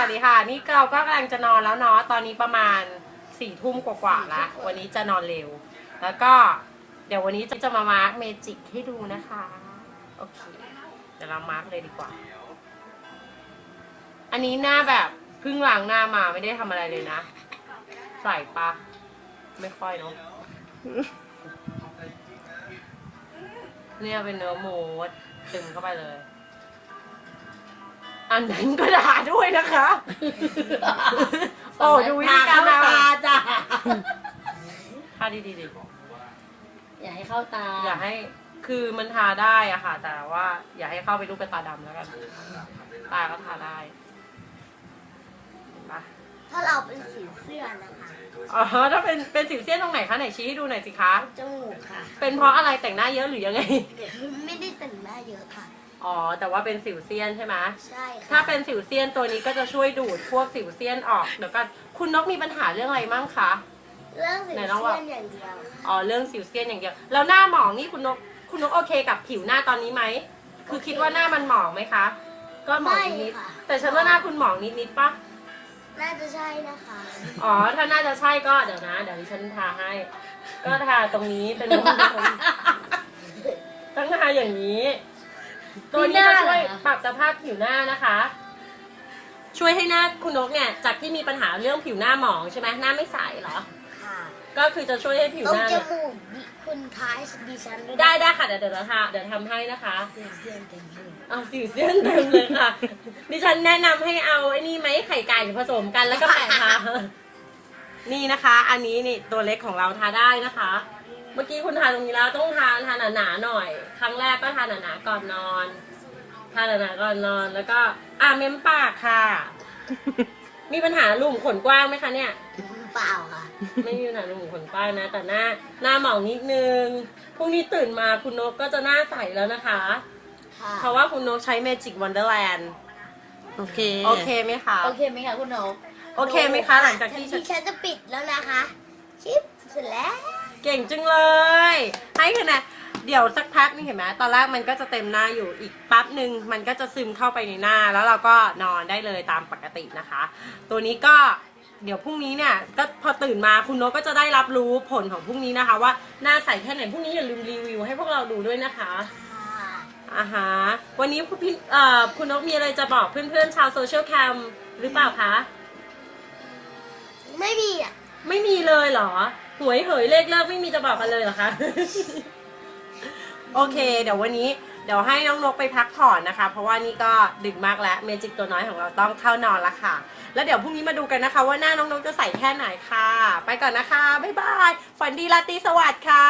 สวัสดีค่ะ นี่เราก็กำลังจะนอนแล้วเนาะตอนนี้ประมาณสี่ทุ่มกว่าๆแล้ววันนี้จะนอนเร็ว แล้วก็เดี๋ยววันนี้จะมามาร์กเมจิกให้ดูนะคะ โอเค เดี๋ยวเรามาร์กเลยดีกว่า อันนี้หน้าแบบเพิ่งล้างหน้ามาไม่ได้ทำอะไรเลยนะ ใส่ปะไม่ค่อยเนาะเนี่ยเป็นเนื้อหมูตึงเข้าไปเลย อันนั้นก็ด่าด้วยนะคะ โอ้ดูวิธีการเข้าทตาจ้ะำทาดีๆดิอย่าให้เข้าตาอย่าให้คือมันทาได้อะค่ะ แต่ว่า อย่าให้เข้าไปรูปเป็นตาดำแล้วกัน ตาก็ทาได้เห็นปะถ้าเราเป็นสีเสื้อนะคะอ๋อถ้าเป็นเป็นสิวเซียนตรงไหนคะไหนชี้ให้ดูหน่อยสิคะ จมูกค่ะ เป็นเพราะอะไรแต่งหน้าเยอะหรือยังไง ไม่ได้แต่งหน้าเยอะค่ะ อ๋อ แต่ว่าเป็นสิวเซียนใช่ไหมใช่ค่ะถ้าเป็นสิวเซียนตัวนี้ก็จะช่วยดูดพวกสิวเซียนออกเดี๋ยวกันคุณนกมีปัญหาเรื่องอะไรมั่งคะ เรื่องสีไหนลเสื้องว่าออย่างเดียวค่ะอ๋อเรื่องสิวเซียนอย่างเดียวแล้วหน้าหมองนี่คุณนกคุณนกโอเคกับผิวหน้าตอนนี้ไหมคือคิดว่าหน้ามันหมองไหมคะ ก็หมองไม่นิดค่ะๆแต่ฉันว่าหน้าคุณหมองนิดๆปะน่าจะใช่นะคะอ๋อถ้าน่าจะใช่ก็เดี๋ยวนะ เดี๋ยวดิฉันทาให้ ก็ทาตรงนี้เป็นวงกลมต้องทาอย่างนี้ ตัวนี้จะช่วยปรับสภาพผิวหน้านะคะ ช่วยให้หน้าคุณนกเนี่ยจากที่มีปัญหาเรื่องผิวหน้าหมองใช่ไหมหน้าไม่ใสเหรอ ค่ะก็คือจะช่วยให้ผิวตรหงน้าจเนี่ยมูกดิคุณท้ายดิฉันได้ได้ค่ะเดี๋ยวเดี๋ยวเราทาเดี๋ยวทำให้นะคะสีเสื้อเต็มเลยเอาสิวเส้นเต็มเลยค่ะ ดิฉันแนะนำให้เอาไอ้นี่ไหมไข่ไก่ผสมกันแล้วก็แปะทานี่นะคะ อันนี้นี่ตัวเล็กของเราทาได้นะคะเมื่อกี้คุณทาตรงนี้แล้วต้องทาทาหนาๆหน่อย ครั้งแรกก็ทาหนาๆก่อนนอน ทาหนาๆก่อนนอนแล้วก็อ่าเม้มปากค่ะ มีปัญหาหลุมขนกว้างไหมคะเนี่ย เปล่าค่ะ ไม่มีปัญหาหลุมขนกว้างนะ แต่หน้าหน้าหมองนิดนึงพรุ่งนี้ตื่นมาคุณนกก็จะหน้าใสแล้วนะคะ ค่ะ เพราะว่าคุณนกใช้ Magic Wonderland โอเค โอเคไหมคะ โอเคไหมคะคุณนกโอเคไหมคะหลังจากที่ฉันฉันจะปิดแล้วนะคะ ชิปเสร็จแล้ว เก่งจังเลย ให้คะแนนเดี๋ยวสักพักนึงเห็นไหมตอนแรกมันก็จะเต็มหน้าอยู่อีกแป๊บหนึ่งมันก็จะซึมเข้าไปในหน้า แล้วเราก็นอนได้เลยตามปกตินะคะ ตัวนี้ก็เดี๋ยวพรุ่งนี้เนี่ยก็พอตื่นมาคุณนกก็จะได้รับรู้ผลของพรุ่งนี้นะคะ ว่าหน้าใสแค่ไหนพรุ่งนี้อย่าลืมรีวิวให้พวกเราดูด้วยนะคะค่ะอ่าฮะวันนี้คุณพี่เอ่อคุณนกมีอะไรจะบอกเพื่อนๆชาวโซเชียลแคมหรือเปล่าคะ ไม่มีอะ ไม่มีเลยเหรอ หวยเหยเลขเลิกไม่มีจะบอกกันเลยเหรอคะ โอเค เดี๋ยววันนี้เดี๋ยวให้น้องนกไปพักผ่อนนะคะ เพราะว่านี่ก็ดึกมากแล้วเมจิกตัวน้อยของเราต้องเข้านอนละค่ะ แล้วเดี๋ยวพรุ่งนี้มาดูกันนะคะ ว่าหน้าน้องนกจะใส่แค่ไหนค่ะ ไปก่อนนะคะ บ๊ายบาย ฝันดีราตรีสวัสดิ์ค่ะ